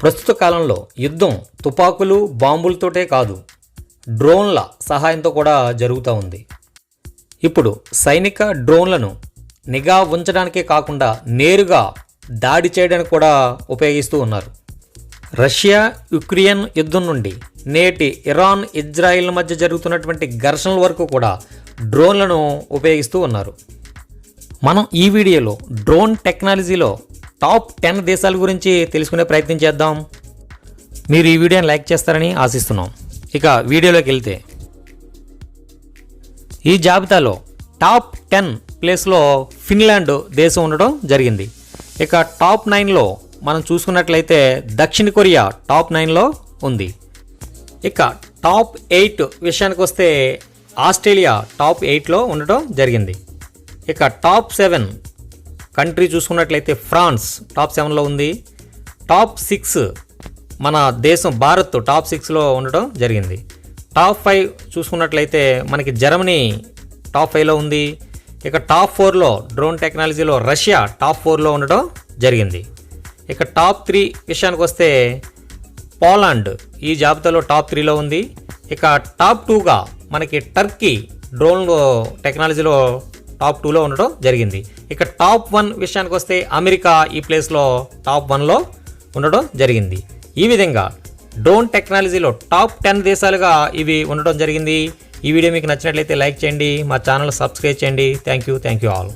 ప్రస్తుత కాలంలో యుద్ధం తుపాకులు బాంబులతోటే కాదు డ్రోన్ల సహాయంతో కూడా జరుగుతూ ఉంది. ఇప్పుడు సైనిక డ్రోన్లను నిఘా ఉంచడానికే కాకుండా నేరుగా దాడి చేయడానికి కూడా ఉపయోగిస్తూ ఉన్నారు. రష్యా యుక్రెయిన్ యుద్ధం నుండి నేటి ఇరాన్ ఇజ్రాయిల్ మధ్య జరుగుతున్నటువంటి ఘర్షణల వరకు కూడా డ్రోన్లను ఉపయోగిస్తూ ఉన్నారు. మనం ఈ వీడియోలో డ్రోన్ టెక్నాలజీలో టాప్ టెన్ దేశాల గురించి తెలుసుకునే ప్రయత్నం చేద్దాం. మీరు ఈ వీడియోని లైక్ చేస్తారని ఆశిస్తున్నాం. ఇక వీడియోలోకి వెళ్తే ఈ జాబితాలో టాప్ టెన్ ప్లేస్లో ఫిన్లాండ్ దేశం ఉండడం జరిగింది. ఇక టాప్ నైన్లో మనం చూసుకున్నట్లయితే దక్షిణ కొరియా టాప్ నైన్లో ఉంది. ఇక టాప్ ఎయిట్ విషయానికి వస్తే ఆస్ట్రేలియా టాప్ ఎయిట్లో ఉండటం జరిగింది. ఇక టాప్ సెవెన్ కంట్రీ చూసుకున్నట్లయితే ఫ్రాన్స్ టాప్ సెవెన్లో ఉంది. టాప్ సిక్స్ మన దేశం భారత్ టాప్ సిక్స్లో ఉండడం జరిగింది. టాప్ ఫైవ్ చూసుకున్నట్లయితే మనకి జర్మనీ టాప్ ఫైవ్లో ఉంది. ఇక టాప్ ఫోర్లో డ్రోన్ టెక్నాలజీలో రష్యా టాప్ ఫోర్లో ఉండడం జరిగింది. ఇక టాప్ త్రీ విషయానికి వస్తే పోలాండ్ ఈ జాబితాలో టాప్ త్రీలో ఉంది. ఇక టాప్ టూగా మనకి టర్కీ డ్రోన్ టెక్నాలజీలో టాప్ టూలో ఉండడం జరిగింది. ఇక టాప్ వన్ విషయానికి వస్తే అమెరికా ఈ ప్లేస్లో టాప్ వన్లో ఉండడం జరిగింది. ఈ విధంగా డ్రోన్ టెక్నాలజీలో టాప్ టెన్ దేశాలుగా ఇవి ఉండడం జరిగింది. ఈ వీడియో మీకు నచ్చినట్లయితే లైక్ చేయండి మా ఛానల్ సబ్స్క్రైబ్ చేయండి. Thank you thank you all.